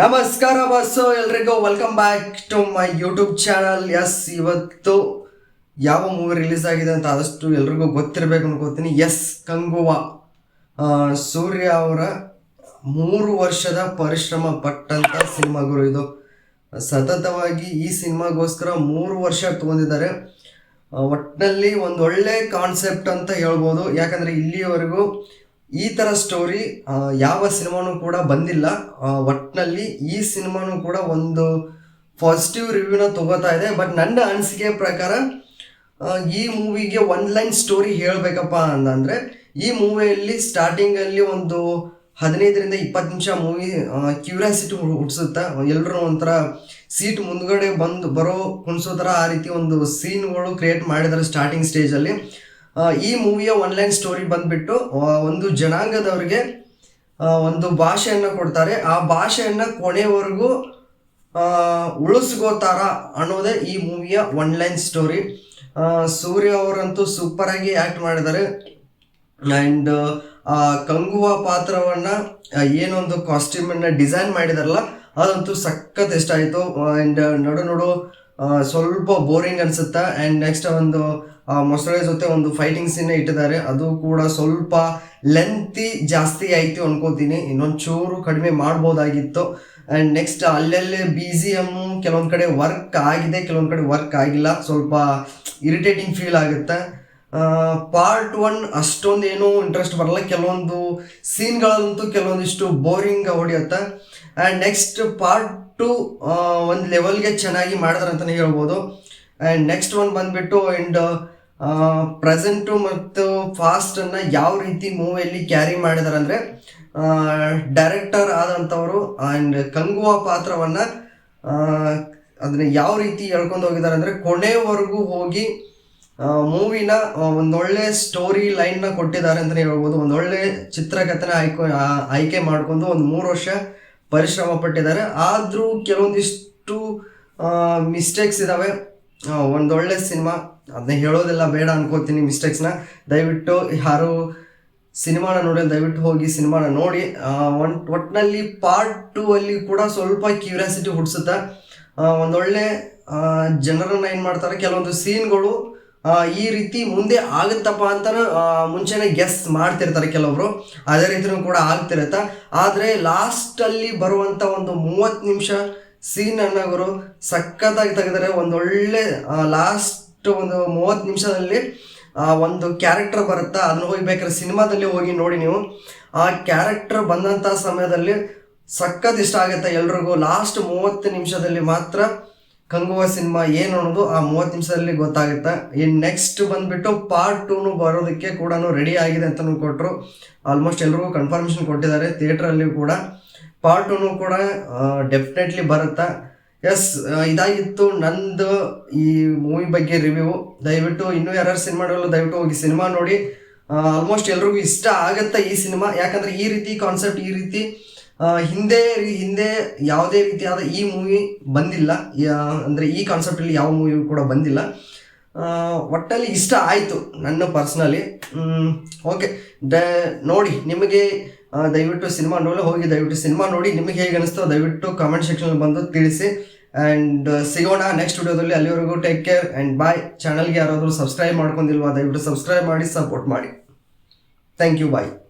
ನಮಸ್ಕಾರ ಬಸ್ಸು, ಎಲ್ರಿಗೂ welcome back to my YouTube channel yes ಇವತ್ತು ಯಾವ ಮೂವಿ ರಿಲೀಸ್ ಆಗಿದೆ ಅಂತ ಆದಷ್ಟು ಎಲ್ರಿಗೂ ಗೊತ್ತಿರಬೇಕು ಅನ್ಕೋತೀನಿ. ಎಸ್ ಕಂಗುವ. ಸೂರ್ಯ ಅವರ ಮೂರು ವರ್ಷದ ಪರಿಶ್ರಮ ಪಟ್ಟಂತ ಸಿನಿಮಾ ಗುರು ಇದು. ಸತತವಾಗಿ ಈ ಸಿನಿಮಾಗೋಸ್ಕರ ಮೂರು ವರ್ಷ ತಗೊಂಡಿದ್ದಾರೆ. ಒಟ್ಟಿನಲ್ಲಿ ಒಂದು ಒಳ್ಳೆ ಕಾನ್ಸೆಪ್ಟ್ ಅಂತ ಹೇಳ್ಬೋದು. ಯಾಕಂದ್ರೆ ಇಲ್ಲಿಯವರೆಗೂ ಈ ಥರ ಸ್ಟೋರಿ ಯಾವ ಸಿನಿಮಾನು ಕೂಡ ಬಂದಿಲ್ಲ. ಒಟ್ಟಿನಲ್ಲಿ ಈ ಸಿನಿಮಾನು ಕೂಡ ಒಂದು ಪಾಸಿಟಿವ್ ರಿವ್ಯೂನ ತಗೋತಾ ಇದೆ. ಬಟ್ ನನ್ನ ಅನಿಸಿಕೆ ಪ್ರಕಾರ ಈ ಮೂವಿಗೆ ಒನ್ ಲೈನ್ ಸ್ಟೋರಿ ಹೇಳಬೇಕಪ್ಪ ಅಂತಂದರೆ, ಈ ಮೂವಿಯಲ್ಲಿ ಸ್ಟಾರ್ಟಿಂಗಲ್ಲಿ ಒಂದು ಹದಿನೈದರಿಂದ ಇಪ್ಪತ್ತು ನಿಮಿಷ ಮೂವಿ ಕ್ಯೂರಿಯಾಸಿಟಿ ಹುಟ್ಟಿಸುತ್ತೆ ಎಲ್ಲರೂ ಒಂಥರ ಸೀಟ್ ಮುಂದ್ಗಡೆ ಬಂದು ಬರೋ ಕುಣಿಸೋ ಥರ ಆ ರೀತಿ ಒಂದು ಸೀನ್ಗಳು ಕ್ರಿಯೇಟ್ ಮಾಡಿದ್ದಾರೆ ಸ್ಟಾರ್ಟಿಂಗ್ ಸ್ಟೇಜಲ್ಲಿ ಈ ಮೂವಿಯ ಒನ್ಲೈನ್ ಸ್ಟೋರಿ ಬಂದ್ಬಿಟ್ಟು ಒಂದು ಜನಾಂಗದವರಿಗೆ ಒಂದು ಭಾಷೆಯನ್ನು ಕೊಡ್ತಾರೆ. ಆ ಭಾಷೆಯನ್ನು ಕೊನೆವರೆಗೂ ಉಳಿಸ್ಕೋತಾರ ಅನ್ನೋದೇ ಈ ಮೂವಿಯ ಒನ್ ಲೈನ್ ಸ್ಟೋರಿ ಸೂರ್ಯ ಅವರಂತೂ ಸೂಪರಾಗಿ ಆ್ಯಕ್ಟ್ ಮಾಡಿದ್ದಾರೆ ಆ್ಯಂಡ್ ಕಂಗುವ ಪಾತ್ರವನ್ನು ಏನೊಂದು ಕಾಸ್ಟ್ಯೂಮನ್ನು ಡಿಸೈನ್ ಮಾಡಿದಾರಲ್ಲ, ಅದಂತೂ ಸಖತ್ ಇಷ್ಟ ಆಯಿತು. ಆ್ಯಂಡ್ ನಡು ನಡು ಸ್ವಲ್ಪ ಬೋರಿಂಗ್ ಅನ್ಸುತ್ತೆ? ಆ್ಯಂಡ್ ನೆಕ್ಸ್ಟ್ ಒಂದು ಮೊಸಳೆ ಜೊತೆ ಒಂದು ಫೈಟಿಂಗ್ ಸೀನ್ ಇಟ್ಟಿದ್ದಾರೆ. ಅದು ಕೂಡ ಸ್ವಲ್ಪ ಲೆಂತಿ ಜಾಸ್ತಿ ಆಯಿತು ಅನ್ಕೋತೀನಿ. ಇನ್ನೊಂದು ಚೂರು ಕಡಿಮೆ ಮಾಡ್ಬೋದಾಗಿತ್ತು. ಆ್ಯಂಡ್ ನೆಕ್ಸ್ಟ್ ಅಲ್ಲಲ್ಲೇ ಬಿ ಜಿ ಎಂ ಕೆಲವೊಂದು ಕಡೆ ವರ್ಕ್ ಆಗಿದೆ, ಕೆಲವೊಂದು ಕಡೆ ವರ್ಕ್ ಆಗಿಲ್ಲ. ಸ್ವಲ್ಪ ಇರಿಟೇಟಿಂಗ್ ಫೀಲ್ ಆಗುತ್ತೆ. ಪಾರ್ಟ್ ಒನ್ ಅಷ್ಟೊಂದು ಏನೂ ಇಂಟ್ರೆಸ್ಟ್ ಬರಲ್ಲ. ಕೆಲವೊಂದು ಸೀನ್ಗಳಂತೂ ಕೆಲವೊಂದಿಷ್ಟು ಬೋರಿಂಗ್ ಹೊಡಿಯುತ್ತೆ. ಆ್ಯಂಡ್ ನೆಕ್ಸ್ಟ್ ಪಾರ್ಟ್ ಟು ಒಂದು ಲೆವೆಲ್ಗೆ ಚೆನ್ನಾಗಿ ಮಾಡಿದ್ರೆ ಅಂತಲೇ ಹೇಳ್ಬೋದು. ಆ್ಯಂಡ್ ನೆಕ್ಸ್ಟ್ ಒನ್ ಬಂದುಬಿಟ್ಟು ಆ್ಯಂಡ್ ಪ್ರೆಸೆಂಟು ಮತ್ತು ಫಾಸ್ಟನ್ನು ಯಾವ ರೀತಿ ಮೂವಿಯಲ್ಲಿ ಕ್ಯಾರಿ ಮಾಡಿದಾರೆ ಅಂದರೆ ಡೈರೆಕ್ಟರ್ ಆದಂಥವರು ಆ್ಯಂಡ್ ಕಂಗುವ ಪಾತ್ರವನ್ನು ಅದನ್ನ ಯಾವ ರೀತಿ ಹೇಳ್ಕೊಂಡು ಹೋಗಿದ್ದಾರೆ ಅಂದರೆ ಕೊನೆವರೆಗೂ ಹೋಗಿ ಮೂವಿನ ಒಂದೊಳ್ಳೆ ಸ್ಟೋರಿ ಲೈನ್ನ ಕೊಟ್ಟಿದ್ದಾರೆ ಅಂತಲೇ ಹೇಳ್ಬೋದು. ಒಂದೊಳ್ಳೆ ಚಿತ್ರಕಥನ ಆಯ್ಕೆ ಆಯ್ಕೆ ಮಾಡಿಕೊಂಡು ಒಂದು ಮೂರು ವರ್ಷ ಪರಿಶ್ರಮ ಪಟ್ಟಿದ್ದಾರೆ. ಆದರೂ ಕೆಲವೊಂದಿಷ್ಟು ಮಿಸ್ಟೇಕ್ಸ್ ಇದ್ದಾವೆ ಒಂದೊಳ್ಳೆ ಸಿನಿಮಾ ಅದನ್ನ ಹೇಳೋದೆಲ್ಲ ಬೇಡ ಅನ್ಕೋತೀನಿ ಮಿಸ್ಟೇಕ್ಸ್ನ ದಯವಿಟ್ಟು ಯಾರು ಸಿನಿಮಾನ ನೋಡಿ, ದಯವಿಟ್ಟು ಹೋಗಿ ಸಿನಿಮಾನ ನೋಡಿ. ಒನ್ ಒಟ್ಟಿನಲ್ಲಿ ಪಾರ್ಟ್ ಟೂ ಅಲ್ಲಿ ಕೂಡ ಸ್ವಲ್ಪ ಕ್ಯೂರಿಯಾಸಿಟಿ ಹುಟ್ಟಿಸುತ್ತೆ ಒಂದೊಳ್ಳೆ ಜನರನ್ನ ಏನು ಮಾಡ್ತಾರೆ, ಕೆಲವೊಂದು ಸೀನ್ಗಳು ಈ ರೀತಿ ಮುಂದೆ ಆಗುತ್ತಪ್ಪ ಅಂತ ಮುಂಚೆನೆ ಗೆಸ್ ಮಾಡ್ತಿರ್ತಾರೆ ಕೆಲವರು. ಅದೇ ರೀತಿನೂ ಕೂಡ ಆಗ್ತಿರುತ್ತೆ. ಆದರೆ ಲಾಸ್ಟಲ್ಲಿ ಬರುವಂಥ ಒಂದು ಮೂವತ್ತು ನಿಮಿಷ ಸೀನ್ ಅನ್ನೋರು ಸಖತ್ತಾಗಿ ತೆಗೆದರೆ ಒಂದೊಳ್ಳೆ ಲಾಸ್ಟ್ ಒಂದು ಮೂವತ್ತು ನಿಮಿಷದಲ್ಲಿ ಒಂದು ಕ್ಯಾರೆಕ್ಟರ್ ಬರುತ್ತಾ, ಅದನ್ನ ಹೋಗಿ ಬೇಕಾದ್ರೆ ಸಿನಿಮಾದಲ್ಲಿ ಹೋಗಿ ನೋಡಿ ನೀವು. ಆ ಕ್ಯಾರೆಕ್ಟರ್ ಬಂದಂಥ ಸಮಯದಲ್ಲಿ ಸಖತ್ ಇಷ್ಟ ಆಗುತ್ತೆ ಎಲ್ರಿಗೂ. ಲಾಸ್ಟ್ ಮೂವತ್ತು ನಿಮಿಷದಲ್ಲಿ ಮಾತ್ರ ಕಂಗುವ ಸಿನಿಮಾ ಏನು ಅನ್ನೋದು ಆ ಮೂವತ್ತು ನಿಮಿಷದಲ್ಲಿ ಗೊತ್ತಾಗುತ್ತೆ. ಇನ್ನು ನೆಕ್ಸ್ಟ್ ಬಂದ್ಬಿಟ್ಟು ಪಾರ್ಟ್ ಟೂನು ಬರೋದಕ್ಕೆ ಕೂಡ ರೆಡಿ ಆಗಿದೆ ಅಂತಲೂ ಕೊಟ್ಟರು ಆಲ್ಮೋಸ್ಟ್ ಎಲ್ರಿಗೂ ಕನ್ಫರ್ಮೇಷನ್ ಕೊಟ್ಟಿದ್ದಾರೆ ಥಿಯೇಟ್ರಲ್ಲಿ ಕೂಡ. ಪಾರ್ಟ್ ಟೂನು ಕೂಡ ಡೆಫಿನೆಟ್ಲಿ ಬರುತ್ತಾ. ಎಸ್ ಇದಾಗಿತ್ತು ನಂದು ಈ ಮೂವಿ ಬಗ್ಗೆ ರಿವ್ಯೂ ದಯವಿಟ್ಟು ಇನ್ನೂ ಯಾರು ಸಿನಿಮಾಗಳು ದಯವಿಟ್ಟು ಹೋಗಿ ಸಿನಿಮಾ ನೋಡಿ. ಆಲ್ಮೋಸ್ಟ್ ಎಲ್ರಿಗೂ ಇಷ್ಟ ಆಗುತ್ತೆ ಈ ಸಿನಿಮಾ ಯಾಕಂದರೆ ಈ ರೀತಿ ಕಾನ್ಸೆಪ್ಟ್ ಈ ರೀತಿ ಹಿಂದೆ ಹಿಂದೆ ಯಾವುದೇ ರೀತಿಯಾದ ಈ ಮೂವಿ ಬಂದಿಲ್ಲ. ಅಂದರೆ ಈ ಕಾನ್ಸೆಪ್ಟಲ್ಲಿ ಯಾವ ಮೂವಿ ಕೂಡ ಬಂದಿಲ್ಲ. ಒಟ್ಟಲ್ಲಿ ಇಷ್ಟ ಆಯಿತು ನನ್ನ ಪರ್ಸ್ನಲಿ ಓಕೆ ದ, ನೋಡಿ, ನಿಮಗೆ ದಯವಿಟ್ಟು ಸಿನಿಮಾ ನೋಡಿ ಹೋಗಿ, ದಯವಿಟ್ಟು ಸಿನಿಮಾ ನೋಡಿ, ನಿಮಗೆ ಹೇಗೆ ಅನಿಸ್ತೋ, ದಯವಿಟ್ಟು ಕಾಮೆಂಟ್ ಸೆಕ್ಷನ್ ಬಂದು ತಿಳಿಸಿ. ಆ್ಯಂಡ್ ಸಿಗೋಣ ನೆಕ್ಸ್ಟ್ ವಿಡಿಯೋದಲ್ಲಿ ಅಲ್ಲಿವರೆಗೂ ಟೇಕ್ ಕೇರ್ ಆ್ಯಂಡ್ ಬಾಯ್ ಚಾನಲ್ಗೆ ಯಾರಾದರೂ ಸಬ್ಸ್ಕ್ರೈಬ್ ಮಾಡ್ಕೊಂಡಿಲ್ವಾ, ದಯವಿಟ್ಟು ಸಬ್ಸ್ಕ್ರೈಬ್ ಮಾಡಿ ಸಪೋರ್ಟ್ ಮಾಡಿ. Thank you bye